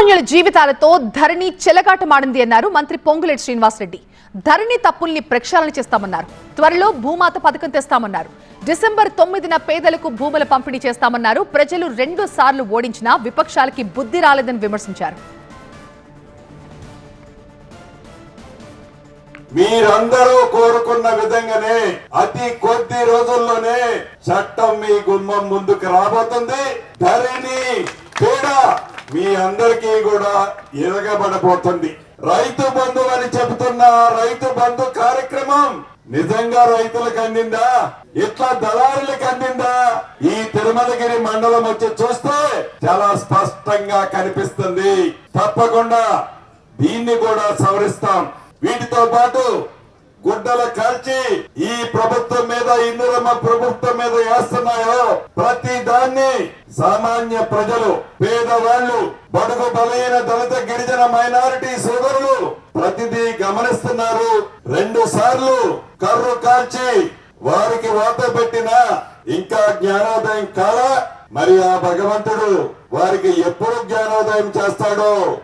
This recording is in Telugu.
సామాన్యుల జీవితాలతో ధరణి చెలగాటమాడింది అన్నారు మంత్రి పొంగులేటి శ్రీనివాసరెడ్డి. ధరణి తప్పుల్ని ప్రక్షాళన చేస్తామన్నారు. త్వరలో భూమాత పథకం తెస్తామన్నారు. డిసెంబర్ తొమ్మిదిన పేదలకు భూముల పంపిణీ చేస్తామన్నారు. ప్రజలు రెండు సార్లు ఓడించినా విపక్షాలకి బుద్ధి రాలేదని విమర్శించారు. మీరందరూ కోరుకున్న విధంగానే అతి కొద్ది రోజుల్లోనే చట్టం మీ గుమ్మం ముందుకు రాబోతుంది. ధరణి కూడా మీ అందరికీ కూడా ఎదగబడబోతుంది రైతు బంధు అని చెబుతున్న రైతు బంధు కార్యక్రమం నిజంగా రైతులకు అందిందా? ఇట్లా దళారులకు అందిందా? ఈ తిరుమలగిరి మండలం వచ్చి చూస్తే చాలా స్పష్టంగా కనిపిస్తుంది. తప్పకుండా దీన్ని కూడా సవరిస్తాం. వీటితో పాటు గుడ్డలు కాల్చి ఈ ప్రభుత్వం మీద ఇందిరమ్మ ప్రభుత్వం మీద వేస్తున్నాయో ప్రతి దాన్ని సామాన్య ప్రజలు పేదవాళ్ళు బడుగు బలైన దళిత గిరిజన మైనారిటీ సోదరులు ప్రతిదీ గమనిస్తున్నారు. రెండు సార్లు కర్రు కాల్చి వారికి వాత పెట్టినా ఇంకా జ్ఞానోదయం కాలా? మరి ఆ భగవంతుడు వారికి ఎప్పుడు జ్ఞానోదయం చేస్తాడో?